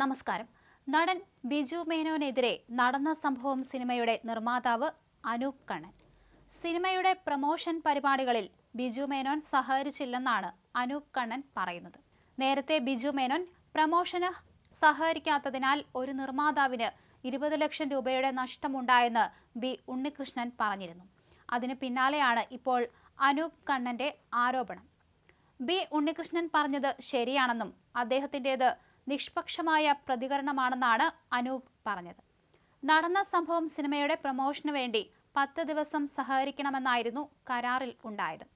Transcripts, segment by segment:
നമസ്കാരം. നടൻ ബിജു മേനോനെതിരെ നടന്ന സംഭവം സിനിമയുടെ നിർമ്മാതാവ് അനൂപ് കണ്ണൻ. സിനിമയുടെ പ്രമോഷൻ പരിപാടികളിൽ ബിജു മേനോൻ സഹകരിച്ചില്ലെന്നാണ് അനൂപ് കണ്ണൻ പറയുന്നത്. നേരത്തെ ബിജു മേനോൻ പ്രമോഷന് സഹകരിക്കാത്തതിനാൽ ഒരു നിർമ്മാതാവിന് ഇരുപത് ലക്ഷം രൂപയുടെ നഷ്ടമുണ്ടായെന്ന് ബി ഉണ്ണികൃഷ്ണൻ പറഞ്ഞിരുന്നു. അതിന് പിന്നാലെയാണ് ഇപ്പോൾ അനൂപ് കണ്ണന്റെ ആരോപണം. ബി ഉണ്ണികൃഷ്ണൻ പറഞ്ഞത് ശരിയാണെന്നും അദ്ദേഹത്തിന്റെത് നിഷ്പക്ഷമായ പ്രതികരണമാണെന്നാണ് അനൂപ് പറഞ്ഞത്. നടന്ന സംഭവം സിനിമയുടെ പ്രമോഷന് വേണ്ടി പത്ത് ദിവസം സഹകരിക്കണമെന്നായിരുന്നു കരാറിൽ ഉണ്ടായത്.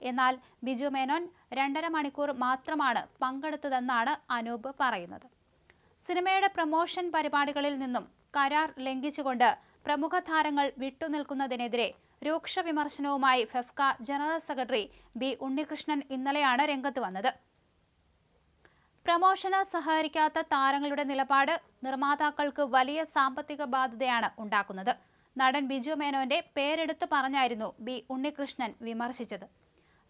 എന്നാൽ ബിജു മേനോൻ രണ്ടര മണിക്കൂർ മാത്രമാണ് പങ്കെടുത്തതെന്നാണ് അനൂപ് പറയുന്നത്. സിനിമയുടെ പ്രമോഷൻ പരിപാടികളിൽ നിന്നും കരാർ ലംഘിച്ചുകൊണ്ട് പ്രമുഖ താരങ്ങൾ വിട്ടുനിൽക്കുന്നതിനെതിരെ രൂക്ഷ വിമർശനവുമായി FEFKA general secretary B Unnikrishnan ഇന്നലെയാണ് രംഗത്ത് വന്നത്. പ്രമോഷന് സഹകരിക്കാത്ത താരങ്ങളുടെ നിലപാട് നിർമ്മാതാക്കൾക്ക് വലിയ സാമ്പത്തിക ബാധ്യതയാണ് ഉണ്ടാക്കുന്നത്. നടൻ ബിജു മേനോന്റെ പേരെടുത്ത് പറഞ്ഞായിരുന്നു ബി ഉണ്ണികൃഷ്ണൻ വിമർശിച്ചത്.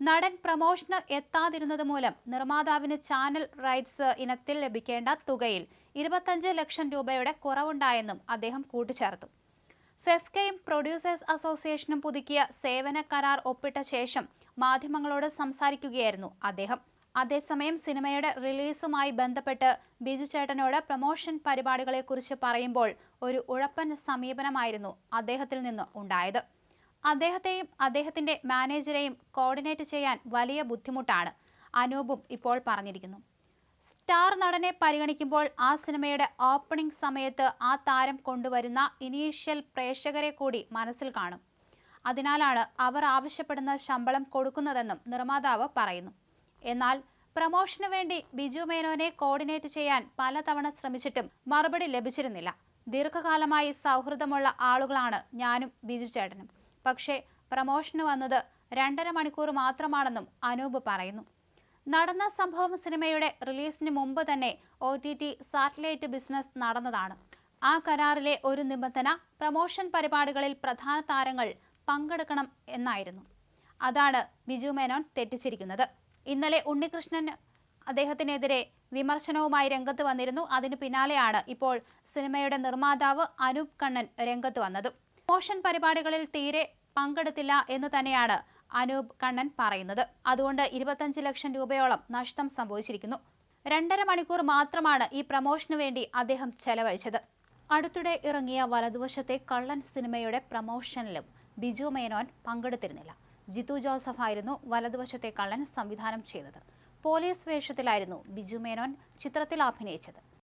നടൻ പ്രമോഷന് എത്താതിരുന്നത് മൂലം നിർമ്മാതാവിന് ചാനൽ റൈറ്റ്സ് ഇനത്തിൽ ലഭിക്കേണ്ട തുകയിൽ ഇരുപത്തഞ്ച് ലക്ഷം രൂപയുടെ കുറവുണ്ടായെന്നും അദ്ദേഹം കൂട്ടിച്ചേർത്തു. ഫെഫ്കയും പ്രൊഡ്യൂസേഴ്സ് അസോസിയേഷനും പുതുക്കിയ സേവന കരാർ ഒപ്പിട്ട ശേഷം മാധ്യമങ്ങളോട് സംസാരിക്കുകയായിരുന്നു അദ്ദേഹം. അതേസമയം സിനിമയുടെ റിലീസുമായി ബന്ധപ്പെട്ട് ബിജു ചേട്ടനോട് പ്രൊമോഷൻ പരിപാടികളെക്കുറിച്ച് പറയുമ്പോൾ ഒരു ഉഴപ്പൻ സമീപനമായിരുന്നു അദ്ദേഹത്തിൽ നിന്ന് ഉണ്ടായത്. അദ്ദേഹത്തെയും അദ്ദേഹത്തിന്റെ മാനേജരെയും കോർഡിനേറ്റ് ചെയ്യാൻ വലിയ ബുദ്ധിമുട്ടാണ് അനൂപും ഇപ്പോൾ പറഞ്ഞിരിക്കുന്നു. സ്റ്റാർ നടനെ പരിഗണിക്കുമ്പോൾ ആ സിനിമയുടെ ഓപ്പണിംഗ് സമയത്ത് ആ താരം കൊണ്ടുവരുന്ന ഇനീഷ്യൽ പ്രേക്ഷകരെ കൂടി മനസ്സിൽ കാണും. അതിനാലാണ് അവർ ആവശ്യപ്പെടുന്ന ശമ്പളം കൊടുക്കുന്നതെന്നും നിർമ്മാതാവ് പറയുന്നു. എന്നാൽ പ്രമോഷന് വേണ്ടി ബിജു മേനോനെ കോർഡിനേറ്റ് ചെയ്യാൻ പലതവണ ശ്രമിച്ചിട്ടും മറുപടി ലഭിച്ചിരുന്നില്ല. ദീർഘകാലമായി സൗഹൃദമുള്ള ആളുകളാണ് ഞാനും ബിജു ചേട്ടനും. പക്ഷേ പ്രമോഷന് വന്നത് രണ്ടര മണിക്കൂർ മാത്രമാണെന്നും അനൂപ് പറയുന്നു. നടന്ന സംഭവം സിനിമയുടെ റിലീസിന് മുമ്പ് തന്നെ O T T satellite business നടന്നതാണ്. ആ കരാറിലെ ഒരു നിബന്ധന പ്രമോഷൻ പരിപാടികളിൽ പ്രധാന താരങ്ങൾ പങ്കെടുക്കണം എന്നായിരുന്നു. അതാണ് ബിജു മേനോൻ തെറ്റിച്ചിരിക്കുന്നത്. ഇന്നലെ ഉണ്ണികൃഷ്ണൻ അദ്ദേഹത്തിനെതിരെ വിമർശനവുമായി രംഗത്ത് വന്നിരുന്നു. അതിന് പിന്നാലെയാണ് ഇപ്പോൾ സിനിമയുടെ നിർമ്മാതാവ് അനൂപ് കണ്ണൻ രംഗത്ത് വന്നത്. മോഷൻ പരിപാടികളിൽ തീരെ പങ്കെടുത്തില്ല എന്ന് തന്നെയാണ് അനൂപ് കണ്ണൻ പറയുന്നത്. അതുകൊണ്ട് ഇരുപത്തഞ്ച് ലക്ഷം രൂപയോളം നഷ്ടം സംഭവിച്ചിരിക്കുന്നു. രണ്ടര മണിക്കൂർ മാത്രമാണ് ഈ പ്രമോഷന് വേണ്ടി അദ്ദേഹം ചെലവഴിച്ചത്. അടുത്തിടെ ഇറങ്ങിയ വലതുവശത്തെ കള്ളൻ സിനിമയുടെ പ്രമോഷനിലും ബിജു മേനോൻ പങ്കെടുത്തിരുന്നില്ല. ജിത്തു ജോസഫ് ആയിരുന്നു വലതുവശത്തെ കള്ളൻ സംവിധാനം ചെയ്തത്. പോലീസ് വേഷത്തിലായിരുന്നു ബിജു മേനോൻ ചിത്രത്തിൽ അഭിനയിച്ചത്.